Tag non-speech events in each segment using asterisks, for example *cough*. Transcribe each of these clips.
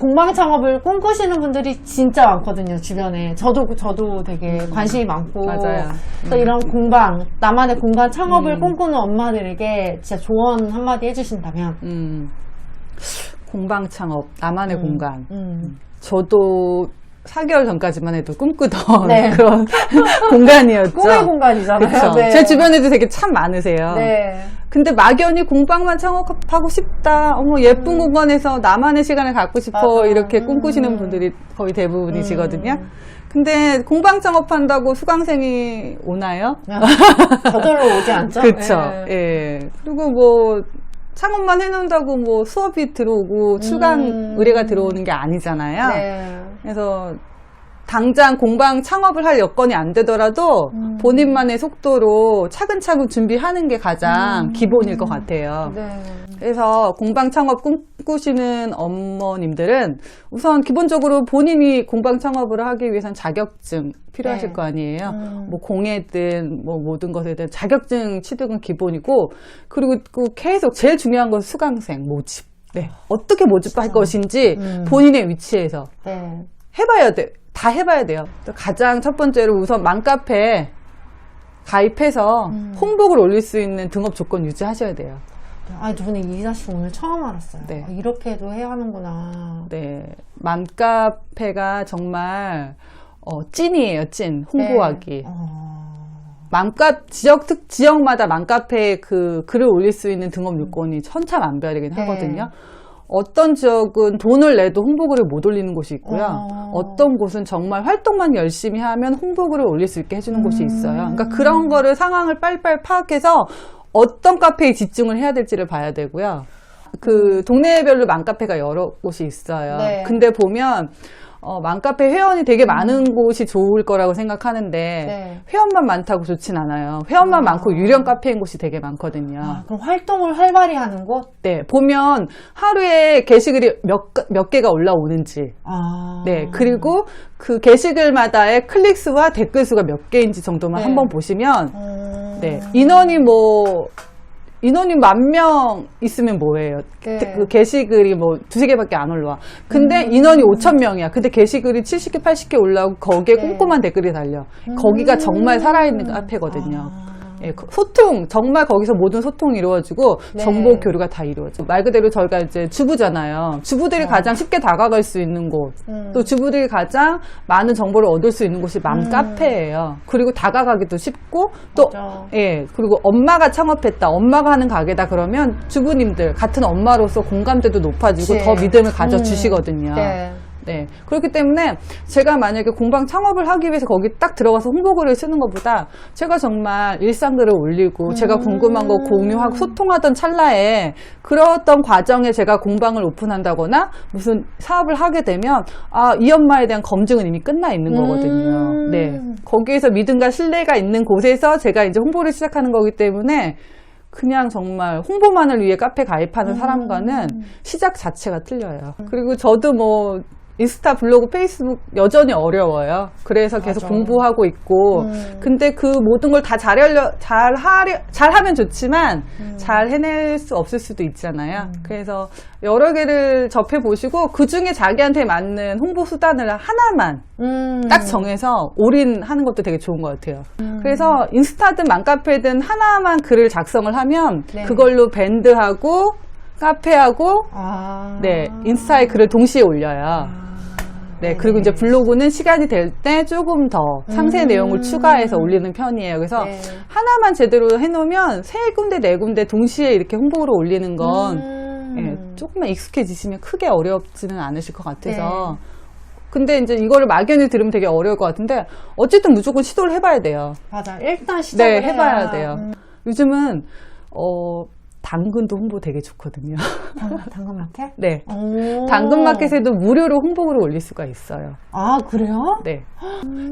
공방 창업을 꿈꾸시는 분들이 진짜 많거든요, 주변에. 저도, 저도 되게 관심이 많고. 맞아요. 또 이런 공방, 나만의 공간 창업을 음. 꿈꾸는 엄마들에게 진짜 조언 한마디 해주신다면. 음, 공방 창업, 나만의 음. 공간. 음. 저도 4개월 전까지만 해도 꿈꾸던 *laughs* 네. *laughs* 그런 공간이었죠. 꿈의 공간이잖아요. 네. 제 주변에도 되게 참 많으세요. 네. 근데 막연히 공방만 창업하고 싶다. 어머 예쁜 공간에서 나만의 시간을 갖고 싶어 음. 맞아. 이렇게 꿈꾸시는 음. 분들이 거의 대부분이시거든요. 음. 근데 공방 창업한다고 수강생이 오나요? 저절로 오지 않죠? *laughs* 그렇죠. 네. 예. 그리고 뭐 창업만 해놓는다고 뭐 수업이 들어오고 출강 음. 의뢰가 들어오는 게 아니잖아요. 네. 그래서 당장 공방 창업을 할 여건이 안 되더라도 음. 본인만의 속도로 차근차근 준비하는 게 가장 음. 기본일 것 같아요. 네. 그래서 공방 창업 꿈꾸시는 어머님들은 우선 기본적으로 본인이 공방 창업을 하기 위해선 자격증 필요하실 네. 거 아니에요. 음. 뭐 공예든 뭐 모든 것에 대한 자격증 취득은 기본이고 그리고 그 계속 제일 중요한 건 수강생 모집. 네. 어떻게 모집할 진짜. 것인지 음. 본인의 위치에서 네. 해봐야 돼. 다 해봐야 돼요. 가장 첫 번째로 우선 맘카페에 가입해서 음. 홍보를 올릴 수 있는 등업 조건 유지하셔야 돼요. 아, 저는 이나 씨 오늘 처음 알았어요. 네. 아, 이렇게도 해야 하는구나. 네. 맘카페가 정말 어, 찐이에요, 찐. 홍보하기. 네. 어. 맘카 지역 특 지역마다 맘카페에 그 글을 올릴 수 있는 등업 요건이 천차만별이긴 네. 하거든요. 어떤 지역은 돈을 내도 홍보글을 못 올리는 곳이 있고요. 어. 어떤 곳은 정말 활동만 열심히 하면 홍보글을 올릴 수 있게 해주는 곳이 있어요. 그러니까 음. 그런 거를 상황을 빨리빨리 파악해서 어떤 카페에 집중을 해야 될지를 봐야 되고요. 그 동네별로 맘카페가 여러 곳이 있어요. 네. 근데 보면 어, 맘카페 회원이 되게 많은 곳이 좋을 거라고 생각하는데 네. 회원만 많다고 좋진 않아요. 회원만 아. 많고 유령 카페인 곳이 되게 많거든요. 아, 그럼 활동을 활발히 하는 곳? 네, 보면 하루에 게시글이 몇, 가- 몇 개가 올라오는지. 아. 네, 그리고 그 게시글마다의 클릭 수와 댓글 수가 몇 개인지 정도만 네. 한번 보시면, 음. 네, 인원이 뭐, 인원이 만 명 있으면 뭐예요? 네. 그 게시글이 뭐 두세 개밖에 안 올라와. 근데 음. 인원이 5천 명이야. 근데 게시글이 70개, 80개 올라오고 거기에 네. 꼼꼼한 댓글이 달려. 거기가 정말 살아있는 카페거든요. 아. 예, 그 소통 정말 거기서 모든 소통이 이루어지고 네. 정보 교류가 다 이루어져. 말 그대로 저희가 이제 주부잖아요. 주부들이 어. 가장 쉽게 다가갈 수 있는 곳, 음. 또 주부들이 가장 많은 정보를 얻을 수 있는 곳이 맘 음. 카페예요. 그리고 다가가기도 쉽고 또 맞아. 예, 그리고 엄마가 창업했다, 엄마가 하는 가게다 그러면 주부님들 같은 엄마로서 공감대도 높아지고 그치. 더 믿음을 가져 음. 주시거든요. 네. 네. 그렇기 때문에 제가 만약에 공방 창업을 하기 위해서 거기 딱 들어가서 홍보글을 쓰는 것보다 제가 정말 일상글을 올리고 제가 음. 궁금한 거 공유하고 소통하던 찰나에 그랬던 과정에 제가 공방을 오픈한다거나 무슨 사업을 하게 되면 아, 이 엄마에 대한 검증은 이미 끝나 있는 거거든요. 음. 네. 거기에서 믿음과 신뢰가 있는 곳에서 제가 이제 홍보를 시작하는 거기 때문에 그냥 정말 홍보만을 위해 카페 가입하는 음. 사람과는 시작 자체가 틀려요. 그리고 저도 뭐 인스타, 블로그, 페이스북 여전히 어려워요. 그래서 계속 맞아. 공부하고 있고. 음. 근데 그 모든 걸 다 잘하려, 잘 하려, 잘하면 좋지만 음. 잘 해낼 수 없을 수도 있잖아요. 그래서 여러 개를 접해 보시고 그 중에 자기한테 맞는 홍보 수단을 하나만 음. 딱 정해서 올인하는 것도 되게 좋은 것 같아요. 음. 그래서 인스타든 맘카페든 하나만 글을 작성을 하면 네. 그걸로 밴드하고 카페하고 아. 네 인스타에 글을 동시에 올려요. 아. 네 그리고 이제 블로그는 시간이 될 때 조금 더 상세 음. 내용을 추가해서 올리는 편이에요. 그래서 네. 하나만 제대로 해놓으면 세 군데 네 군데 동시에 이렇게 홍보를 올리는 건 음. 예, 조금만 익숙해지시면 크게 어렵지는 않으실 것 같아서. 네. 근데 이제 이거를 막연히 들으면 되게 어려울 것 같은데 어쨌든 무조건 시도를 해봐야 돼요. 맞아. 일단 시작을 네, 해봐야 해야. 돼요. 음. 요즘은 어 당근도 홍보 되게 좋거든요. 당- 당근마켓? *laughs* 네. 오. 당근 마켓에도 무료로 홍보를 올릴 수가 있어요. 아, 그래요? 네.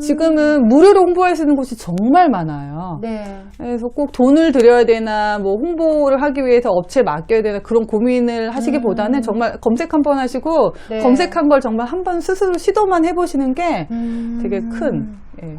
지금은 무료로 홍보할 수 있는 곳이 정말 많아요. 네. 그래서 꼭 돈을 들여야 되나, 뭐 홍보를 하기 위해서 업체에 맡겨야 되나 그런 고민을 하시기보다는 음. 정말 검색 한 번 하시고 네. 검색한 걸 정말 한 번 스스로 시도만 해보시는 게 음. 되게 큰 예,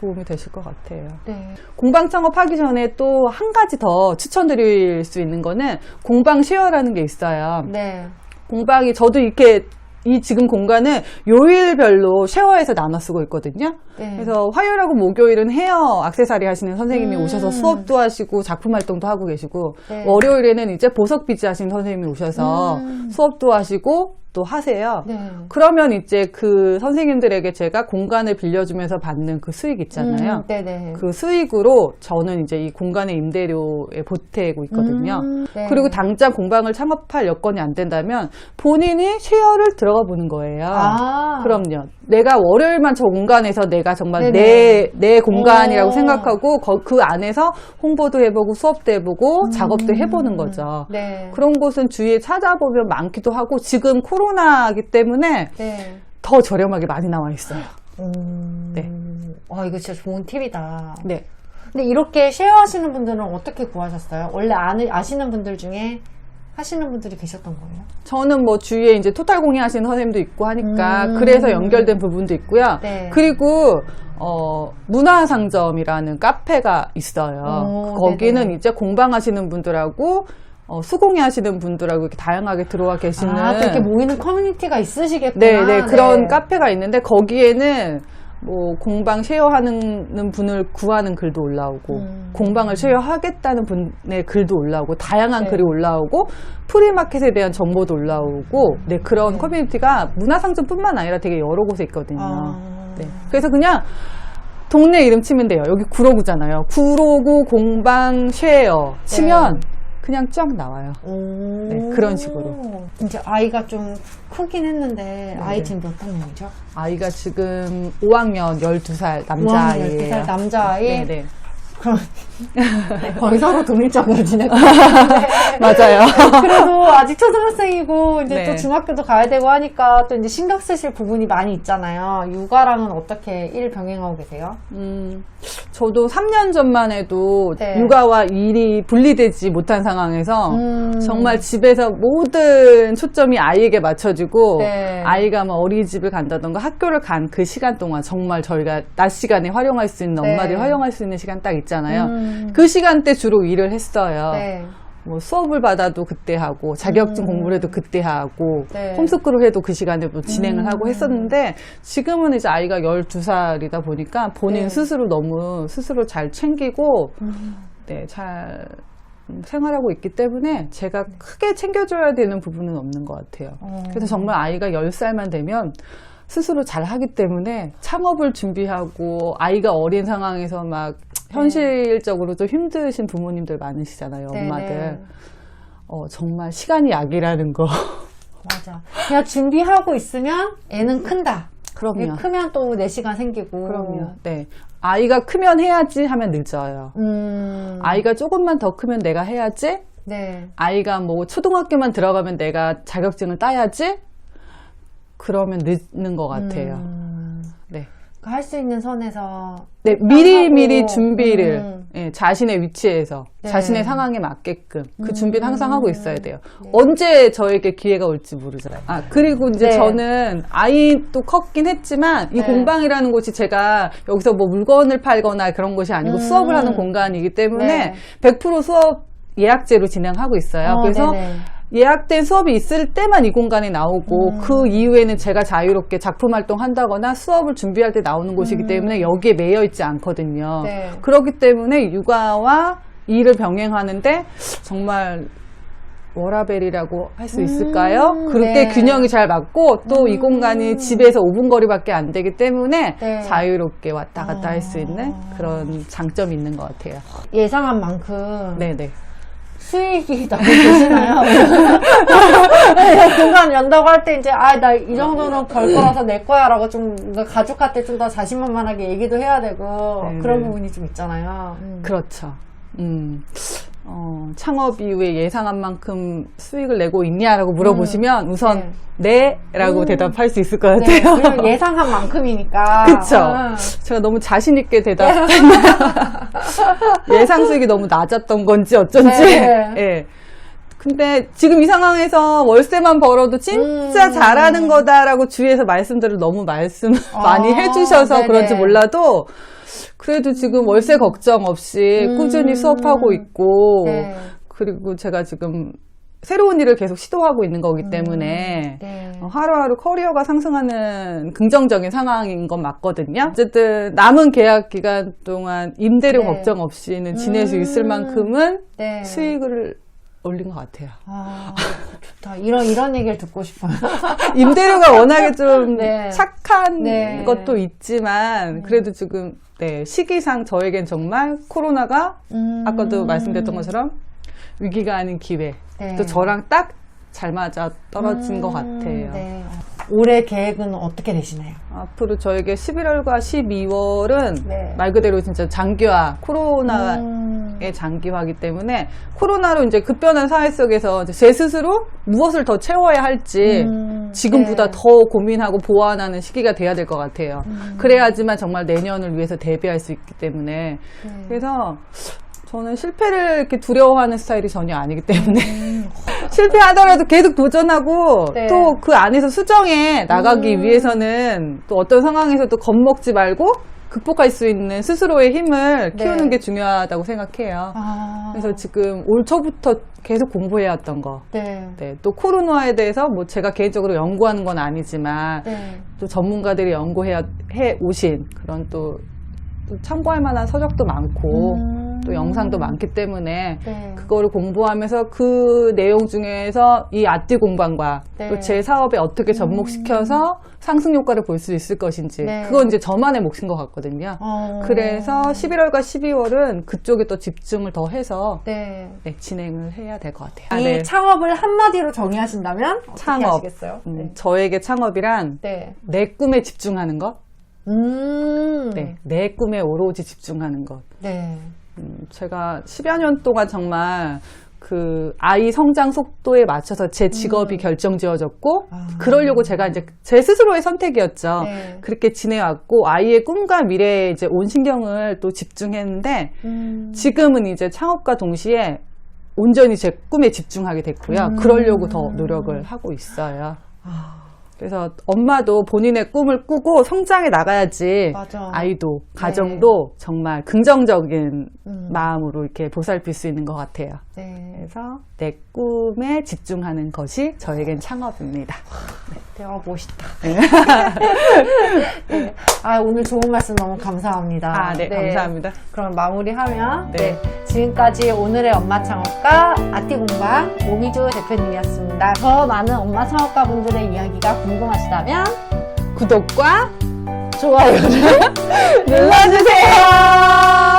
도움이 되실 것 같아요. 네. 공방 창업하기 전에 또 한 가지 더 추천드릴 수 있는 거는 공방 쉐어라는 게 있어요. 네. 공방이 저도 이렇게 이 지금 공간은 요일별로 쉐어해서 나눠 쓰고 있거든요. 네. 그래서 화요일하고 목요일은 헤어 악세사리 하시는 선생님이 음. 오셔서 수업도 하시고 작품 활동도 하고 계시고 네. 월요일에는 이제 보석 비즈 하시는 선생님이 오셔서 음. 수업도 하시고 또 하세요. 네. 그러면 이제 그 선생님들에게 제가 공간을 빌려주면서 받는 그 수익 있잖아요. 음, 네네. 그 수익으로 저는 이제 이 공간의 임대료에 보태고 있거든요. 음, 네. 그리고 당장 공방을 창업할 여건이 안 된다면 본인이 쉐어를 들어가 보는 거예요. 아. 그럼요. 내가 월요일만 저 공간에서 내가 정말 네네. 내, 내 공간이라고 오. 생각하고 거- 그 안에서 홍보도 해보고 수업도 해보고 작업도 해보는 거죠. 음. 네. 그런 곳은 주위에 찾아보면 많기도 하고 지금 코로 나기 때문에 네. 더 저렴하게 많이 나와 있어요. 음. 네. 와, 이거 진짜 좋은 팁이다. 네. 근데 이렇게 쉐어하시는 분들은 어떻게 구하셨어요? 원래 아는, 아시는 분들 중에 하시는 분들이 계셨던 거예요? 저는 뭐 주위에 이제 토탈 공예 하시는 선생님도 있고 하니까 음. 그래서 연결된 부분도 있고요. 네. 그리고 어 문화상점이라는 카페가 있어요. 오, 거기는 네네. 이제 공방하시는 분들하고 어, 수공예 하시는 분들하고 이렇게 다양하게 들어와 계시는 아, 또 이렇게 모이는 커뮤니티가 있으시겠구나. 네, 네, 그런 네. 카페가 있는데 거기에는 뭐 공방 쉐어하는 분을 구하는 글도 올라오고 음. 공방을 쉐어하겠다는 분의 글도 올라오고 다양한 네. 글이 올라오고 프리마켓에 대한 정보도 올라오고 네 그런 커뮤니티가 문화상점뿐만 아니라 되게 여러 곳에 있거든요. 아. 네. 그래서 그냥 동네 이름 치면 돼요. 여기 구로구잖아요. 구로구 공방 쉐어 치면 네. 그냥 쫙 나와요. 오. 네, 그런 식으로. 이제 아이가 좀 크긴 했는데, 네. 아이 지금 몇 학년이죠? 아이가 지금 5학년 12살 우와, 남자아이예요. 12살 남자아이. 네, 네. *laughs* *laughs* 네, 서로 동일적으로 지냈고 맞아요. 그래도 아직 초등학생이고 이제 네. 또 중학교도 가야 되고 하니까 또 이제 신경 쓰실 부분이 많이 있잖아요. 육아랑은 어떻게 일 병행하고 계세요? 음, 저도 3년 전만 해도 네. 육아와 일이 분리되지 못한 상황에서 음. 정말 집에서 모든 초점이 아이에게 맞춰지고 네. 아이가 뭐 어린이집을 간다던가 학교를 간 그 시간 동안 정말 저희가 낮 시간에 활용할 수 있는 네. 엄마들이 활용할 수 있는 시간 딱 있 잖아요. 음. 그 시간대 주로 일을 했어요. 네. 뭐 수업을 받아도 그때 하고 자격증 음. 공부를 해도 그때 하고 네. 홈스쿨을 해도 그 시간에 뭐 진행을 음. 하고 했었는데 지금은 이제 아이가 12살이다 보니까 본인 네. 스스로 너무 스스로 잘 챙기고 음. 네, 잘 음, 생활하고 있기 때문에 제가 크게 챙겨줘야 되는 부분은 없는 것 같아요. 어. 그래서 정말 아이가 10살만 되면 스스로 잘 하기 때문에 창업을 준비하고 아이가 어린 상황에서 막 현실적으로 좀 힘드신 부모님들 많으시잖아요, 네, 엄마들. 네. 어, 정말 시간이 약이라는 거. 맞아. 그냥 준비하고 있으면 애는 큰다. 그럼요. 크면 또내 시간 생기고. 그럼요. 네. 아이가 크면 해야지 하면 늦어요. 음. 아이가 조금만 더 크면 내가 해야지. 네. 아이가 뭐 초등학교만 들어가면 내가 자격증을 따야지. 그러면 늦는 것 같아요. 음. 네. 할수 있는 선에서. 네, 미리 하고, 미리 준비를 음. 예, 자신의 위치에서 네. 자신의 상황에 맞게끔 그 준비는 항상 하고 있어야 돼요. 네. 언제 저에게 기회가 올지 모르잖아요. 아 그리고 이제 네. 저는 아이도 컸긴 했지만 이 네. 공방이라는 곳이 제가 여기서 뭐 물건을 팔거나 그런 곳이 아니고 음. 수업을 하는 공간이기 때문에 네. 100% 수업 예약제로 진행하고 있어요. 어, 그래서 네네. 예약된 수업이 있을 때만 이 공간에 나오고 음. 그 이후에는 제가 자유롭게 작품 활동한다거나 수업을 준비할 때 나오는 곳이기 음. 때문에 여기에 매여 있지 않거든요. 네. 그렇기 때문에 육아와 일을 병행하는데 정말 워라벨이라고 할 수 있을까요? 음, 그렇게 네. 균형이 잘 맞고 또이 음. 공간이 집에서 5분 거리밖에 안 되기 때문에 네. 자유롭게 왔다 갔다 할수 있는 아. 그런 장점이 있는 것 같아요. 예상한 만큼 네네. 수익이 나고 계시나요? *laughs* 공간 연다고 할 때 이제 아 나 이 정도는 벌 거라서 낼 거야라고 좀 뭔가 가족한테 좀 더 자신만만하게 얘기도 해야 되고 네, 그런 네. 부분이 좀 있잖아요. 음. 그렇죠. 음, 어, 창업 이후에 예상한 만큼 수익을 내고 있냐라고 물어보시면 우선 네. 라고 음. 대답할 수 있을 것 네, 같아요. 왜냐면 *laughs* 예상한 만큼이니까. 그쵸. 음. 제가 너무 자신있게 대답했나. *laughs* *laughs* 예상 수익이 너무 낮았던 건지 어쩐지. 네. 예. 근데 지금 이 상황에서 월세만 벌어도 진짜 음. 잘하는 거다라고 주위에서 말씀들을 너무 말씀 *laughs* 많이 아, 해주셔서 네네. 그런지 몰라도 그래도 지금 월세 걱정 없이 음. 꾸준히 수업하고 있고 네. 그리고 제가 지금 새로운 일을 계속 시도하고 있는 거기 때문에 네. 어, 하루하루 커리어가 상승하는 긍정적인 상황인 건 맞거든요. 어쨌든 남은 계약 기간 동안 임대료 네. 걱정 없이는 지낼 수 음. 있을 만큼은 네. 수익을 올린 것 같아요. 아, 좋다. 이런, 이런 얘기를 듣고 싶어요. *laughs* 임대료가 워낙에 좀 네. 착한 네. 것도 있지만 그래도 지금 네, 시기상 저에겐 정말 코로나가 음. 아까도 말씀드렸던 것처럼 위기가 아닌 기회. 네. 또 저랑 딱 잘 맞아 떨어진 것 음, 같아요. 네. 올해 계획은 어떻게 되시나요? 앞으로 저에게 11월과 12월은 네. 말 그대로 진짜 장기화, 코로나의 음. 장기화이기 때문에 코로나로 이제 급변한 사회 속에서 제 스스로 무엇을 더 채워야 할지 음, 지금보다 네. 더 고민하고 보완하는 시기가 돼야 될 것 같아요. 음. 그래야지만 정말 내년을 위해서 대비할 수 있기 때문에 네. 그래서 저는 실패를 이렇게 두려워하는 스타일이 전혀 아니기 때문에 음. *laughs* 실패하더라도 계속 도전하고 네. 또 그 안에서 수정해 나가기 음. 위해서는 또 어떤 상황에서도 겁먹지 말고 극복할 수 있는 스스로의 힘을 네. 키우는 게 중요하다고 생각해요. 아. 그래서 지금 올 초부터 계속 공부해왔던 거. 네. 네, 또 코로나에 대해서 뭐 제가 개인적으로 연구하는 건 아니지만 네. 또 전문가들이 연구해 해 오신 그런 또, 또 참고할 만한 서적도 많고 음. 또 영상도 많기 때문에 네. 그거를 공부하면서 그 내용 중에서 이 아띠 공방과 네. 또제 사업에 어떻게 접목시켜서 상승 효과를 볼 수 있을 것인지 네. 그건 이제 저만의 몫인 것 같거든요. 어. 그래서 11월과 12월은 그쪽에 또 집중을 더 해서 네. 네, 진행을 해야 될 것 같아요. 이 아, 네. 창업을 한마디로 정의하신다면 창업. 하시겠어요? 음, 네. 저에게 창업이란 네. 내 꿈에 집중하는 것, 음. 네, 내 꿈에 오로지 집중하는 것. 네. 음, 제가 10여 년 동안 정말 그 아이 성장 속도에 맞춰서 제 직업이 결정지어졌고 아. 그러려고 제가 이제 제 스스로의 선택이었죠. 네. 그렇게 지내왔고 아이의 꿈과 미래에 이제 온 신경을 또 집중했는데 음. 지금은 이제 창업과 동시에 온전히 제 꿈에 집중하게 됐고요. 음. 그러려고 더 노력을 하고 있어요. 아, 그래서 엄마도 본인의 꿈을 꾸고 성장해 나가야지 맞아. 아이도 가정도 정말 긍정적인 음. 마음으로 이렇게 보살필 수 있는 것 같아요. 네. 그래서 내 꿈에 집중하는 것이 저에겐 창업입니다. 네, 어, 멋있다. *laughs* 네. 아, 오늘 좋은 말씀 너무 감사합니다. 아, 네, 감사합니다. 그럼 마무리하면 네. 네. 지금까지 오늘의 엄마 창업가 아띠 공방 오미주 대표님이었습니다. 더 많은 엄마 창업가 분들의 이야기가 궁금하시다면 구독과 좋아요를 *laughs* 눌러주세요.